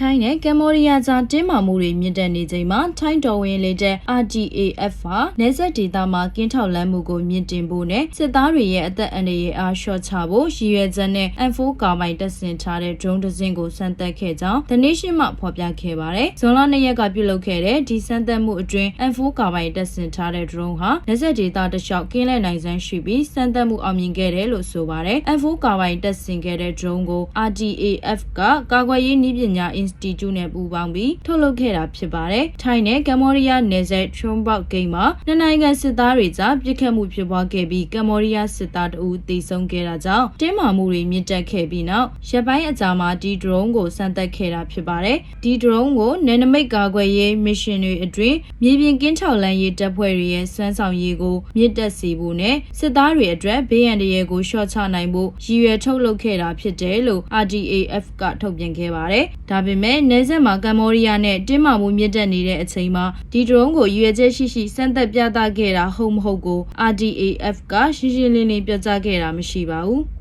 ထိုင်းနဲ့ကမ်ဘောဒီးယားကြားတင်းမာမှုတွေမြင့်တက်နေချိန်မှာထိုင်းတော်ဝင်လေးတဲ့ RGAF ဟာနေဆက်ဒေသမှာကင်းထောက်လမ်းမှုကိုမြင့်တင်ဖို့နဲ့စစ်သားတွေရဲ့အသက်အန္တရာယ်အားလျှော့ချဖို့ရည်ရွယ်ချက်နဲ့ M4 ကာမိုင်တပ်ဆင်ထားတဲ့ drone တစ်စင်းကိုစမ်းသပ်ခဲ့ကြောင်း The Nation မှဖော်ပြခဲ့ပါတယ်။ဇွန်လ2ရက်ကပြုလုပ်ခဲ့တဲ့ဒီစမ်းသပ်မှုအတွင်း M4 ကာမိုင်တပ်ဆင်ထားတဲ့ drone ဟာနေဆက်ဒေသတစ်လျှောက်ကင်းလဲနိုင်စမ်းရှိပြီးစမ်းသပ်မှုအောင်မြင်ခဲ့တယ်လို့ဆိုပါတယ်။ M4 ကာမိုင်တပ်ဆင်ခဲ့တဲ့ drone ကို RGAF ကကာကွယ်ရေးနည်းပညာ Institute နဲ့ပူးပေါင်းပြီးထုတ်လုပ်ခဲ့တာဖြစ်ပါတယ်။ထိုင်းနဲ့ကမ္ဘောဒီးယားနယ်စပ်ထွန်းပေါက်ဂိမ်းမှာနှစ်နိုင်ငံစစ်သားတွေကြားပြစ်ခတ်မှုဖြစ်ပွားခဲ့ပြီးကမ္ဘောဒီးယားစစ်သားတအူးသေဆုံးခဲ့တာကြောင့်တင်းမာမှုတွေမြင့်တက်ခဲ့ပြီးနောက်ရပ်ပိုင်းအကြာမှာဒီ drone ကိုစမ်းသပ်ခဲ့တာဖြစ်ပါတယ်။ဒီ drone ကိုနယ်နိမိတ်ကာကွယ်ရေး mission တွေအတွင်းမြေပြင်ကင်းချောက်လန်းရေးတပ်ဖွဲ့တွေရဲ့စွမ်းဆောင်ရည်ကိုမြင့်တက်စေဖို့နဲ့စစ်သားတွေအတွက်ဘေးရန်တွေကိုလျှော့ချနိုင်ဖို့ရည်ရွယ်ထုတ်လုပ်ခဲ့တာဖြစ်တယ်လို့ RDAF ကထုတ်ပြန်ခဲ့ပါတယ်။ဒါပေမဲ့နယ်စပ်မှာကမ္ဘောဒီးယားနဲ့တင်းမာမှုမြင့်တက်နေတဲ့အချိန်မှာဒီ drone ကိုရည်ရွယ်ချက်ရှိရှိစမ်းသပ်ပြသခဲ့တာဟုတ်မဟုတ်ကို RDAF ကရှင်းရှင်းလင်းလင်းပြောကြားခဲ့တာမရှိပါဘူး။